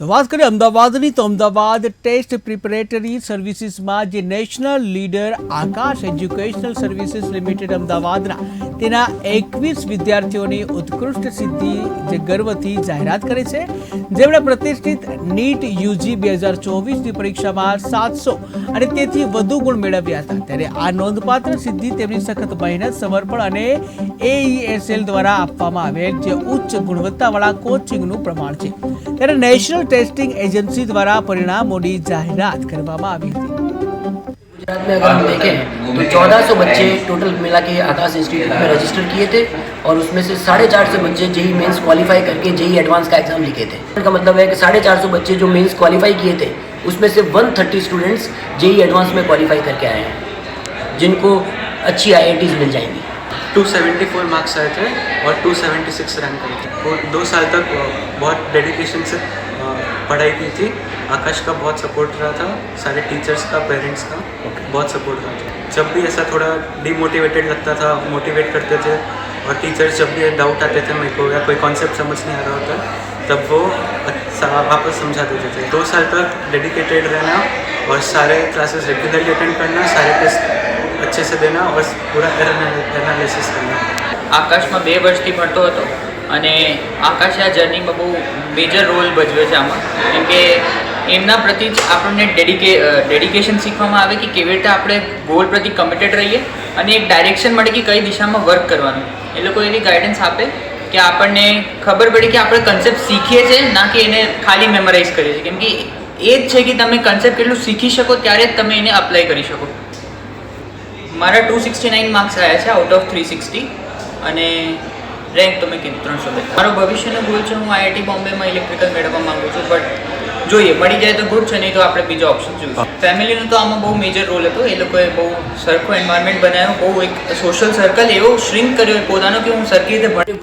તો વાત કરીએ અમદાવાદની, તો અમદાવાદ ટેસ્ટ પ્રિપેરેટરી સર્વિસીસમાં જે national leader Aakash educational services limited અમદાવાદના, તેના એકવીસ વિદ્યાર્થીઓની ઉત્કૃષ્ટ સિદ્ધિ જે ગર્વથી જાહેરાત કરે છે. જેમણે પ્રતિષ્ઠિત નીટ યુજી બે હજાર ચોવીસની પરીક્ષામાં સાતસો અને તેથી વધુ ગુણ મેળવ્યા હતા. ત્યારે આ નોંધપાત્ર સિદ્ધિ તેમની સખત મહેનત, સમર્પણ અને એઈએસએલ દ્વારા આપવામાં આવેલ જે ઉચ્ચ ગુણવત્તાવાળા કોચિંગનું પ્રમાણ છે. ત્યારે નેશનલ ટેસ્ટિંગ એજન્સી દ્વારા પરિણામોની જાહેરાત કરવામાં આવી હતી गुजरात में अगर हम देखें तो चौदह सौ बच्चे टोटल मिला के आकाश इंस्टीट्यूट में रजिस्टर किए थे और उसमें से साढ़े चार सौ बच्चे जेई मेंस क्वालिफाई करके जेई एडवांस का एग्जाम लिखे थे इसका मतलब है कि साढ़े चार सौ बच्चे जो मेंस क्वालिफाई किए थे उसमें से one thirty students JEE advance में क्वालिफाई करके आए हैं जिनको अच्छी आई मिल जाएंगी 274 मार्क्स आए थे और 276 रैंक आई थी। वो दो साल तक बहुत डेडिकेशन से पढ़ाई की थी। आकाश का बहुत सपोर्ट रहा था सारे टीचर्स का पेरेंट्स का बहुत सपोर्ट रहा था। जब भी ऐसा थोड़ा डिमोटिवेटेड लगता था मोटिवेट करते थे और टीचर्स जब भी डाउट आते थे मेरे को या कोई कॉन्सेप्ट समझ नहीं आ रहा होता तब वो वापस समझा देते थे। दो साल तक डेडिकेटेड रहना और सारे क्लासेस रेगुलरली अटेंड करना सारे टेस्ट अच्छे से देना और पूरा एनालिसिस करना આકાશમાં બે વર્ષથી ભણતો હતો અને આકાશે આ જર્નીમાં બહુ મેજર રોલ ભજવે છે આમાં કેમ કે એમના પ્રતિ જ આપણને ડેડિકે ડેડિકેશન શીખવામાં આવે કે કેવી રીતે આપણે ગોલ પ્રતિ કમિટેડ રહીએ અને એક ડાયરેક્શન મળે કે કઈ દિશામાં વર્ક કરવાનું એ લોકો એવી ગાઈડન્સ આપે કે આપણને ખબર પડે કે આપણે કન્સેપ્ટ શીખીએ છીએ ના કે એને ખાલી મેમરાઇઝ કરીએ છીએ કેમ કે એ જ છે કે તમે કન્સેપ્ટ કેટલું શીખી શકો ત્યારે જ તમે એને અપ્લાય કરી શકો મારા ટુ સિક્સટી નાઇન માર્ક્સ આવ્યા છે આઉટ ઓફ થ્રી સિક્સટી અને રેન્ક તો મેં કીધું ત્રણસો બે. મારો ભવિષ્યનો ગોલ છે હું આઈઆઈટી બોમ્બેમાં ઇલેક્ટ્રિકલ મેળવવા માગું છું બટ જોઈએ મળી જાય તો ગુડ છે નહીં તો આપણે બીજો ઓપ્શન જોઈએ. ફેમિલીનો તો આમાં બહુ મેજર રોલ હતો એ લોકોએ બહુ સરખો એન્વાયરમેન્ટ બનાવ્યો બહુ એક સોશિયલ સર્કલ એવો શ્રિંક કર્યો પોતાનો કે હું સરખી રીતે ભણી